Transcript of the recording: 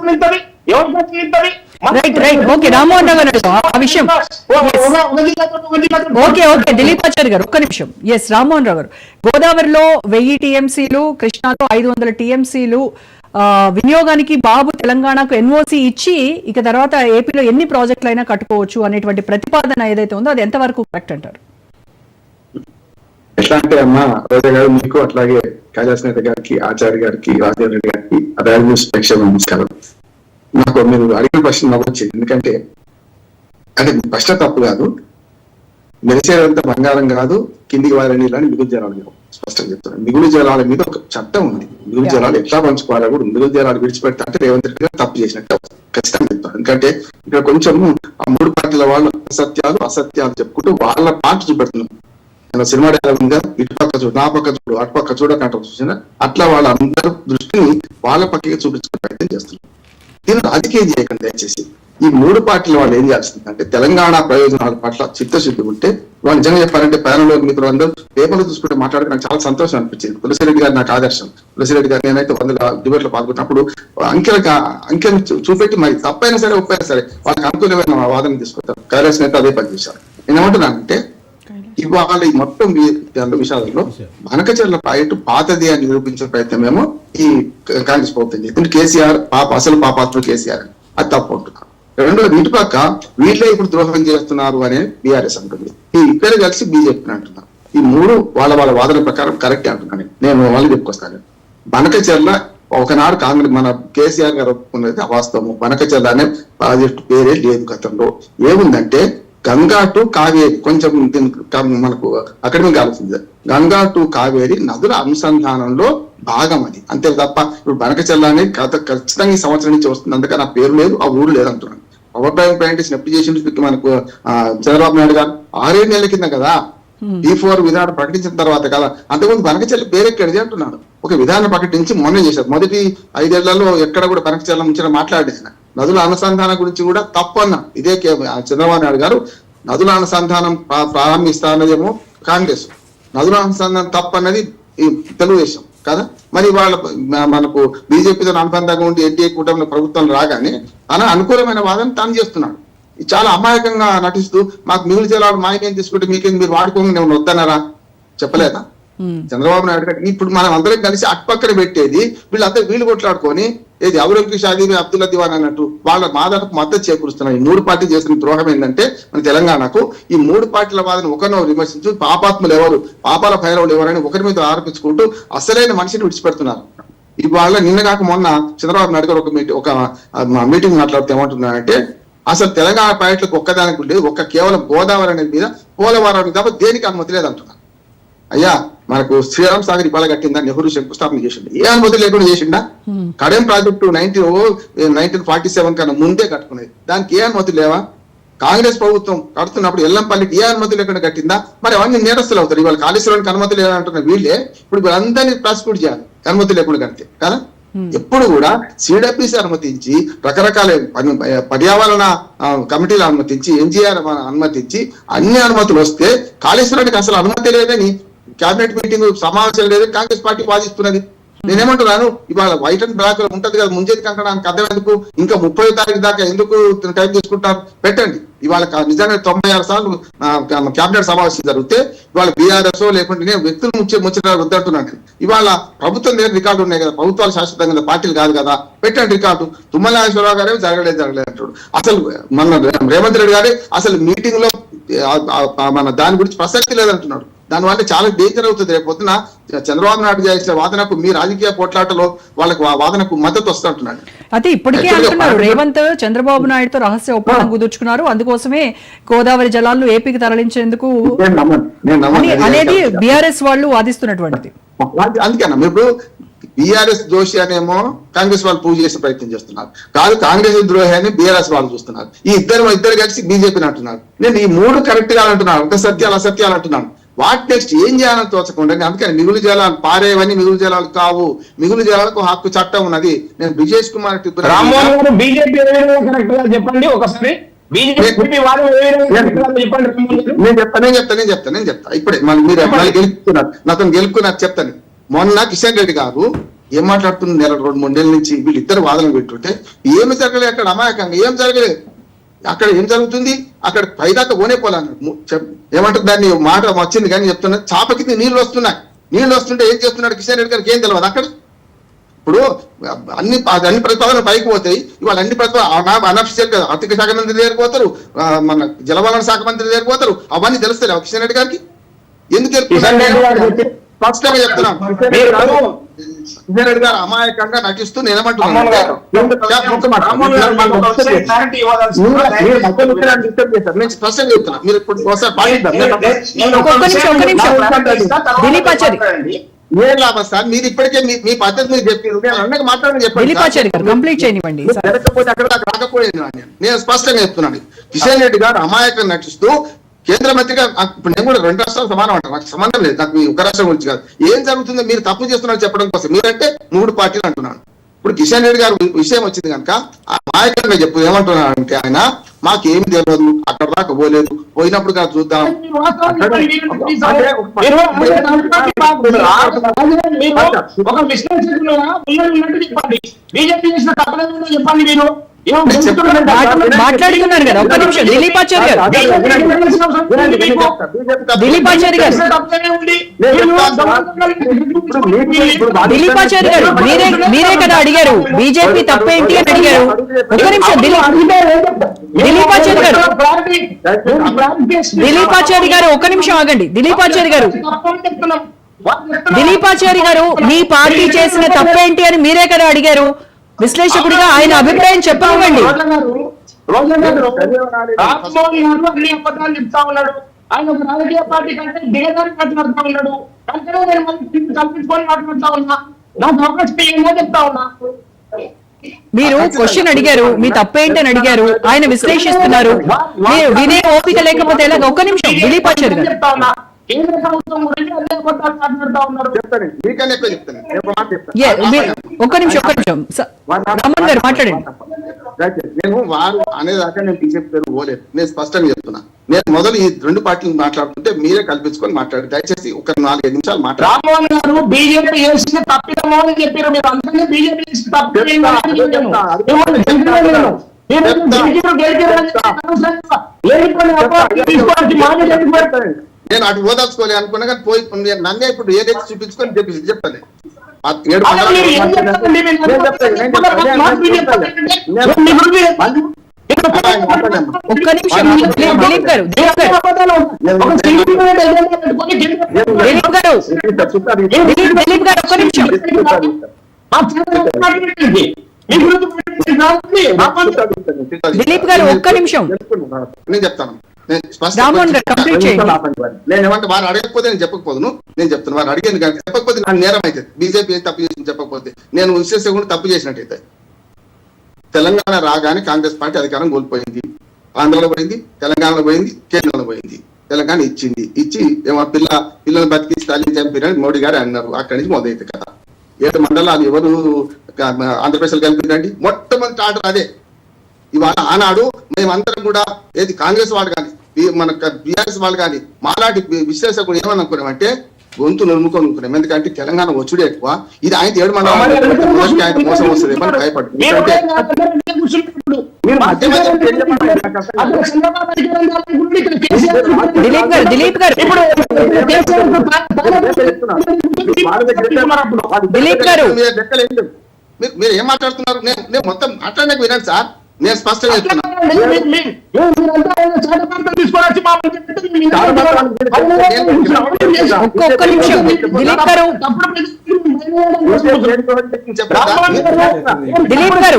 మిగులుతుంది ఎవరు ఖర్చు మిగులుతుంది right right okay Rammohan Rao గారు ఆ విషయం. ఓకే ఓకే దిలీప్ ఆచార్య గారు ఒక్క నిమిషం. ఎస్ రామ్మోహన్ రావు గారు. గోదావరిలో వెయ్యి టీఎంసీలు కృష్ణాలో ఐదు వందల టీఎంసీలు వినియోగానికి బాబు తెలంగాణకు ఎన్ఓసి ఇచ్చి ఇక తర్వాత ఏపీలో ఎన్ని ప్రాజెక్టులు అయినా కట్టుకోవచ్చు అనేటువంటి ప్రతిపాదన ఏదైతే ఉందో అది ఎంతవరకు కరెక్ట్ అంటారు? ఎట్లా అంటే అమ్మా రోజా గారు మీకు అట్లాగే కైలాస్ నేత గారికి ఆచార్య గారికి రాజేంద్ర రెడ్డి గారికి అదాయ న్యూస్ ప్రేక్షకులకు నమస్కారం. నాకు మీరు అడిగిన ప్రశ్న నవ్వొచ్చింది ఎందుకంటే అంటే ప్రశ్న తప్పు కాదు. మెరిసేదంతా బంగారం కాదు కిందికి వారి నీళ్ళని మిగులు జలాలు. స్పష్టంగా చెప్తున్నాను మిగులు జలాల మీద ఒక చట్టం ఉంది. మిగులు. జలాలు ఎట్లా పంచుకోవాలో కూడా మిగులు జలాలు విడిచిపెడతా అంటే రేవంత్ రెడ్డి గారు తప్పు చేసినట్టు ఖచ్చితంగా చెప్తాను ఎందుకంటే ఇక్కడ కొంచెం ఆ మూడు పార్టీల వాళ్ళు అసత్యాలు అసత్యాలు చెప్పుకుంటూ వాళ్ళ పార్టీ చూపెడుతున్నారు. నేను సినిమా డైలాగ్ ఉందా ఇటు పక్క చూడు నా పక్క చూడు అటు పక్క చూడకంట చూసిన అట్లా వాళ్ళందరూ దృష్టిని వాళ్ళ పక్కకి చూపించే ప్రయత్నం చేస్తున్నారు. దీన్ని రాజకీయం చేయకండి దయచేసి. ఈ మూడు పార్టీల వాళ్ళు ఏం చేస్తుందంటే తెలంగాణ ప్రయోజనాల పట్ల చిత్తశుద్ధి ఉంటే వాళ్ళు నిజంగా చెప్పాలంటే ప్యానల్లో మిత్రులు అందరూ పేపర్లు చూసుకుంటే మాట్లాడక నాకు చాలా సంతోషం అనిపించింది. తులసిరెడ్డి గారు నాకు ఆదర్శం. తులసిరెడ్డి గారు నేనైతే వందల డిబేట్లో పాల్గొన్నప్పుడు అంకెలకు అంకెలు చూపెట్టి మరి తప్పైనా సరే ఒప్పైనా సరే వాళ్ళకి అనుకూలమైన వాదన తీసుకుంటారు కాంగ్రెస్ నేత అదే పనిచేశారు. నేనేమంటున్నానంటే ఇవాళ ఈ మొత్తం విషయాలలో బనకచర్ల ప్రాజెక్టు పాతది అని నిరూపించే ప్రయత్నమేమో ఈ క- కాంగ్రెస్ ప్రభుత్వం చేస్తుంది కేసీఆర్ పాప అసలు పాపాత్మ కేసీఆర్ అని. అది తప్పు అంటున్నారు. రెండోది ఇటు పక్క వీళ్ళే ఇప్పుడు ద్రోహం చేస్తున్నారు అనే బీఆర్ఎస్ అంటుంది. ఈ ఇద్దరు కలిసి బీజేపీ అంటున్నారు. ఈ మూడు వాళ్ళ వాళ్ళ వాదన ప్రకారం కరెక్ట్ అంటున్నాను నేను. మళ్ళీ చెప్పుకొస్తాను. బనకచర్ల ఒకనాడు కాంగ్రెస్ మన కేసీఆర్ గారు ఒప్పుకున్నది అవాస్తవము. బనకచర్ల అనే ప్రాజెక్టు పేరే లేదు గతంలో. ఏముందంటే గంగా టు కావేరి కొంచెం దీనికి మనకు అకాడమిక్ ఆలోచింది గంగా టు కావేరి నదుల అనుసంధానంలో భాగం అది అంతే తప్ప ఇప్పుడు బనకచర్ల అనేది గత ఖచ్చితంగా ఈ సంవత్సరం నుంచి వస్తుంది. అందుకని ఆ పేరు లేదు ఆ ఊరు లేదు అంటున్నాను. పవర్ బ్యాంక్ ప్లాంటేషన్ ఎప్పుడు చేసి మనకు ఆ, చంద్రబాబు నాయుడు గారు ఆరేడు నెలల కింద కదా? డి ఫోర్ విధానం ప్రకటించిన తర్వాత కదా? అంతకుముందు బనకచర్ల పేరెక్కడిది అంటున్నాడు. ఒక విధానం ప్రకటించి మొన్న చేశారు. మొదటి ఐదేళ్ళలో ఎక్కడ కూడా బనకచర్ల ముంచిన మాట్లాడేసిన నదుల అనుసంధానం గురించి కూడా తప్పు అన్నా ఇదే కే- చంద్రబాబు నాయుడు గారు నదుల అనుసంధానం ప్రారంభిస్తా అన్నదేమో కాంగ్రెస్. నదుల అనుసంధానం తప్పు అన్నది ఈ తెలుగుదేశం కదా? మరి వాళ్ళ మనకు బీజేపీతో అనుబంధంగా ఉండి ఎన్డీఏ కూటమి ప్రభుత్వం రాగానే తన అనుకూలమైన వాదన తాను చేస్తున్నాడు. ఇది చాలా అమాయకంగా నటిస్తూ మాకు మిగులు జలాలు మాయకేం తీసుకుంటే మీకేం మీరు వాడుకోండి నేను వద్దన్నారా? చెప్పలేదా? చంద్రబాబు నాయుడు గారు. ఇప్పుడు మనం అందరం కలిసి అటుపక్కన పెట్టేది వీళ్ళందరూ వీళ్ళు కొట్లాడుకొని ఏది ఎవరికి షాదీ అబ్దుల్లా దివాన్ అన్నట్టు వాళ్ళ వాదనకు మద్దతు చేకూరుస్తున్నారు. ఈ మూడు పార్టీ చేసిన ద్రోహం ఏంటంటే మన తెలంగాణకు ఈ మూడు పార్టీల వాదన ఒకరినో విమర్శించు పాపాత్ములు ఎవరు పాపాల భైరవులు ఎవరని ఒకరి మీద ఆరోపించుకుంటూ అసలైన మనిషిని విడిచిపెడుతున్నారు. ఇవాళ నిన్న కాక మొన్న చంద్రబాబు నాయుడు గారు ఒక మీటింగ్ ఒక మీటింగ్ మాట్లాడితే ఏమంటున్నారంటే అసలు తెలంగాణ పర్యటనకు ఒక్కదానికి లేదు ఒక్క కేవలం గోదావరి అనేది మీద పోలవరం తప్ప దేనికి అనుమతి లేదంటున్నారు. అయ్యా మనకు శ్రీరామ్ సాగర్ ఇవాళ కట్టిందా? నెహ్రూ శంకుస్థాపన చేసిండు. ఏ అనుమతి లేకుండా చేసిండా? Kadem project nineteen nineteen forty seven కన్నా ముందే కట్టుకునేది. దానికి ఏ అనుమతి లేవా? కాంగ్రెస్ ప్రభుత్వం కడుతున్నప్పుడు ఎల్లంపల్లికి ఏ అనుమతి లేకుండా కట్టిందా? మరి అవన్నీ నేరస్తులు అవుతారు. ఇవాళ కాళేశ్వరానికి అనుమతి లేదంటున్న వీళ్ళే ఇప్పుడు వీళ్ళందరినీ ప్రాసిక్యూట్ చేయాలి. అనుమతి లేకుండా కడితే కదా? ఎప్పుడు కూడా సిడబ్ల్యూసి అనుమతించి రకరకాల పర్యావరణ కమిటీలు అనుమతించి ఎన్జిఆర్ అనుమతించి అన్ని అనుమతులు వస్తే కాళేశ్వరానికి అసలు అనుమతి లేదని క్యాబినెట్ మీటింగ్ సమావేశం లేదని కాంగ్రెస్ పార్టీ వాదిస్తున్నది. నేనేమంటున్నాను? ఇవాళ వైట్ అండ్ బ్లాక్లో ఉంటది కదా ముంచేది కంకడానికి అర్థం ఎందుకు? ఇంకా ముప్పై తారీఖు దాకా ఎందుకు టైం తీసుకుంటారు? పెట్టండి. ఇవాళ నిజంగా తొంభై ఆరు సార్లు క్యాబినెట్ సమావేశం జరిగితే ఇవాళ బీఆర్ఎస్ లేకుంటే నేను వ్యక్తులు ముచ్చే ముచ్చట వద్దంటున్నాను. ఇవాళ ప్రభుత్వం దగ్గర రికార్డు ఉన్నాయి కదా ప్రభుత్వాలు శాశ్వతంగా కదా, పార్టీలు కాదు కదా. పెట్టండి రికార్డు. తుమ్మల నాగేశ్వరరావు గారే జరగలేదు జరగలేదు అంటాడు. అసలు మన రేవంత్ రెడ్డి గారే అసలు మీటింగ్లో మన దాని గురించి ప్రసక్తి లేదంటున్నాడు. దానివల్ల చాలా డేంజర్ అవుతుంది. రేపు పొద్దున చంద్రబాబు నాయుడు చేసిన వాదనకు మీ రాజకీయ పోట్లాటలో వాళ్ళకి ఆ వాదనకు మద్దతు వస్తుంటున్నాడు అయితే ఇప్పటికే అంటున్నారు. రేవంత్ చంద్రబాబు నాయుడుతో రహస్య ఒప్పందం కుదుర్చుకున్నారు. అందుకోసమే గోదావరి జలాలను ఏపీకి తరలించేందుకు అనేది. బీఆర్ఎస్ వాళ్ళు వాదిస్తున్నటువంటిది. అందుకేనా మీరు బీఆర్ఎస్ దోషి అనేమో కాంగ్రెస్ వాళ్ళు పూజ చేసే ప్రయత్నం చేస్తున్నారు. కాదు కాంగ్రెస్ ద్రోహి అని బీఆర్ఎస్ వాళ్ళు చూస్తున్నారు. ఈ ఇద్దరు ఇద్దరు కలిసి బీజేపీని అంటున్నారు. నేను ఈ మూడు కరెక్ట్గా అంటున్నాను. ఒక సత్యాలు అసత్యాలు అంటున్నాను. What next? ఏం చేయాలని తోచకుండా అందుకని మిగులు జలాలు పారేవని మిగులు జలాలు కావు. మిగులు జలాలకు హక్కు చట్టం ఉన్నది. నేను బ్రిజేష్ కుమార్ రామ్మోహన్ గారు బీజేపీ చెప్పండి ఒకసారి. నేను చెప్తా నేను చెప్తా నేను చెప్తా నేను చెప్తా. ఇప్పుడే మళ్ళీ మీరు మళ్ళీ గెలుపుతున్నారు. నాతో గెలుపుకున్నారు చెప్తాను. మొన్న కిషన్ రెడ్డి గారు ఏం మాట్లాడుతున్నారు? నెల రెండు మూడు నెలల నుంచి వీళ్ళు ఇద్దరు వాదనలు పెట్టుంటే ఏమి జరగలేదు అక్కడ అమాయకంగా ఏం జరగలేదు. అక్కడ ఏం జరుగుతుంది? అక్కడ పైదాకా పోనే ము- చెప్- ఏమంటారు దాన్ని? మాట వచ్చింది కానీ చెప్తున్నా చాప కింద నీళ్ళు వస్తున్నాయి. నీళ్ళు వస్తుంటే ఏం చేస్తున్నాడు కిషన్ రెడ్డి గారికి ఏం తెలియదు అక్కడ? ఇప్పుడు అన్ని అన్ని ప్రతిపాదనలు పైకి పోతాయి. ఇవాళ అన్ని ప్రతిపాదన అనఫిషియల్గా ఆర్థిక శాఖ మంత్రి దగ్గరికి పోతారు మన జలవనరుల శాఖ మంత్రి దగ్గరికి పోతారు. అవన్నీ తెలుస్తాయి కిషన్ రెడ్డి గారికి? ఎందుకు స్పష్టంగా చెప్తున్నాను మీరు కిషన్ రెడ్డి గారు అమాయకంగా నటిస్తూ నేను స్పష్టంగా చెప్తున్నా మీరు ఇప్పుడు ఒకసారి పాటిద్దాం. ఏం లాభం సార్ మీరు ఇప్పటికే మీ- మీ పద్ధతి మీరు చెప్పారు. నేను అన్నకి మాట్లాడని చెప్పండి కంప్లీట్ చేయనివ్వండి మీరు జరగకపోతే అక్కడ రాకపోయేది నేను. నేను స్పష్టంగా చెప్తున్నాను. కిషన్ రెడ్డి గారు అమాయకంగా నటిస్తూ కేంద్ర మంత్రిగా ఇప్పుడు నేను కూడా రెండు రాష్ట్రాలు సమానం అంటాను నాకు సంబంధం లేదు. నాకు మీ ఒక రాష్ట్రం గురించి కాదు. ఏం జరుగుతుందో? మీరు తప్పు చేస్తున్నారు చెప్పడం కోసం. మీరంటే మూడు పార్టీలు అంటున్నాను. ఇప్పుడు కిషన్ రెడ్డి గారు విషయం వచ్చింది కనుక అమాయకంగా చెప్పు. ఏమంటున్నాడు అంటే ఆయన మాకేం తెలియదు అక్కడ దాకా పోలేదు. పోయినప్పుడు కాదు చూద్దాం. ఒక విశ్లేషకులుగా ఉన్నది ఉన్నట్టు చెప్పండి. బీజేపీ చేసిన తప్పలేదు చెప్పండి మీరు. ఏమో నేను చెప్తున్నాను కదా, ఒక్క నిమిషం దిలీపాచారి గారు దిలీపాచారి గారు దిలీపాచారి గారు మీరే మీరే కదా అడిగారు బీజేపీ తప్పేంటి అని అడిగారు ఒక్క నిమిషం దిలీప్ దిలీపాచారి గారు దిలీపాచారి గారు ఒక్క నిమిషం ఆగండి దిలీపాచారి గారు దిలీపాచారి గారు మీ పార్టీ చేసిన తప్పేంటి అని మీరే కదా అడిగారు విశ్లేషకుడిగా ఆయన అభిప్రాయం చెప్పనివ్వండి. రామ్మోహన్ గారు అన్ని అబద్ధాలు చెప్తా ఉన్నాడు. ఆయన ఒక రాజకీయ పార్టీ కంటే దిగజారి మాట్లాడుతా ఉన్నాడు. కంటే నేను మళ్ళీ కల్పించుకొని మాట్లాడుతా ఉన్నా. నాకు అవకాశం ఏంటో చెప్తా ఉన్నా. మీరు క్వశ్చన్ అడిగారు మీ తప్పేంటి అని అడిగారు ఆయన విశ్లేషిస్తున్నారు. మీరు వినే ఓపిక లేకపోతే ఒక్క నిమిషం దిలీపాచారి గారు. అబద్ధాలు మాట్లాడుతా ఉన్నారు. చెప్తాను మీకన్నా ఎక్కువ చెప్తాను ఒక మాట నిమిషం ఒక్క నిమిషం. రామన్ గారు మాట్లాడండి. నేను వారు అనేదాకా నేను బీజేపీ పేరు పోలేదు. నేను స్పష్టంగా చెప్తున్నా. నేను మొదలు ఈ రెండు పార్టీలు మాట్లాడుతుంటే మీరే కల్పించుకొని మాట్లాడు దయచేసి ఒక నాలుగైదు నిమిషాలు మాట్లాడు రామ్మోహన్ గారు బీజేపీ చేసిన తప్పిదమో అని చెప్పారు. మీరు అందరినీ బీజేపీ చేసిన నేను. అటు ఓదార్చుకోలే అనుకున్నా కానీ పోయి నేను నన్నే ఇప్పుడు ఏదైతే చూపించుకొని చెప్పి. ఒక్క నిమిషం గారు గారు గారు ఒక్క. దిలీప్ గారు ఒక్క నిమిషం నేను చెప్తాను నేను ఏమంటే వారు అడగకపోతే నేను చెప్పకపోదును. నేను చెప్తాను వారు అడిగాను కానీ చెప్పకపోతే నాకు నేరం అవుతుంది. బీజేపీ ఏం తప్పు చేసింది చెప్పకపోతే. నేను విశ్లేషకుడు తప్పు చేసినట్టయితే. తెలంగాణ రాగానే కాంగ్రెస్ పార్టీ అధికారం కోల్పోయింది. ఆంధ్రలో పోయింది తెలంగాణలో పోయింది కేంద్రంలో పోయింది. తెలంగాణ ఇచ్చింది. ఇచ్చి ఏమో పిల్ల పిల్లలు బతికి స్టాలిన్ చంపిరని మోడీ గారు అన్నారు. అక్కడి నుంచి మొదలైంది కదా ఏడు మండలాలు ఎవరు ఆంధ్రప్రదేశ్ కలిపిరండి మొట్టమొదటి ఆర్డర్ అదే. ఇవాళ ఆనాడు మేమందరం కూడా ఏది కాంగ్రెస్ కానీ మన బీఆర్ఎస్ వాళ్ళు కానీ మాలాంటి విశ్లేషకులు ఏమని అనుకున్నామంటే గొంతు నొమ్ముకొని అనుకున్నాం ఎందుకంటే తెలంగాణ వచ్చుడే ఎక్కువ ఇది ఆయన ఏడు మొదటికి ఆయన మోసం వస్తుంది ఏమని భయపడు మీరు ఏం దిలీప్ గారు దిలీప్ గారు. దిలీప్ గారు. మీరు మాట్లాడుతున్నారు నేను నేను మొత్తం మాట్లాడడానికి వినండి సార్ నేను స్పష్టంగా చెప్తున్నా ఒక్క ఒక్క నిమిషం. దిలీప్ గారు. దిలీప్ గారు.